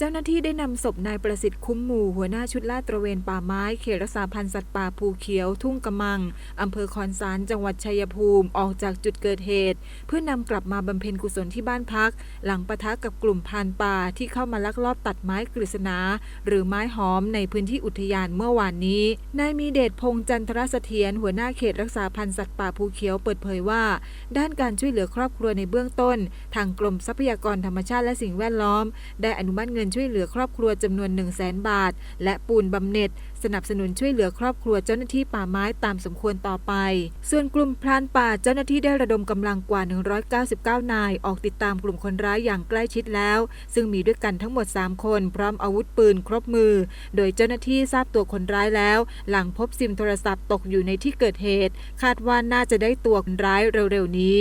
เจ้าหน้าที่ได้นำศพนายประสิทธิ์คุ้มหมู่หัวหน้าชุดลาดตระเวนป่าไม้เขตรักษาพันธุ์สัตว์ป่าภูเขียว ทุ่งกระมังอำเภอคอนสารจังหวัดชัยภูมิออกจากจุดเกิดเหตุ เพื่อนำกลับมาบำเพ็ญกุศลที่บ้านพัก หลังปะทะกับกลุ่มพานป่าที่เข้ามาลักลอบตัดไม้กฤษณา หรือไม้หอมในพื้นที่อุทยานเมื่อวานนี้นายมีเดชพงษ์จันทรเสถียรหัวหน้าเขตรักษาพันธุ์สัตว์ป่าภูเขียวเปิดเผยว่า ด้านการช่วยเหลือครอบครัวในเบื้องต้น ทางกรมทรัพยากรธรรมชาติและสิ่งแวดล้อม ได้อนุมัติเงินช่วยเหลือครอบครัวจำนวน1 0 0 0 0แบาท และปูนบำเหน็จ สนับสนุนช่วยเหลือครอบครัวเจ้าหน้าที่ป่าไม้ตามสมควรต่อไป ส่วนกลุ่มพรานป่าเจ้าหน้าที่ได้ระดมกำลังกว่า 199 นาย ออกติดตามกลุ่มคนร้ายอย่างใกล้ชิดแล้ว ซึ่งมีด้วยกันทั้งหมด 3 คน พร้อมอาวุธปืนครบมือ โดยเจ้าหน้าที่ทราบตัวคนร้ายแล้ว หลังพบซิมโทรศัพท์ตกอยู่ในที่เกิดเหตุ คาดว่าน่าจะได้ตัวคนร้ายเร็วๆนี้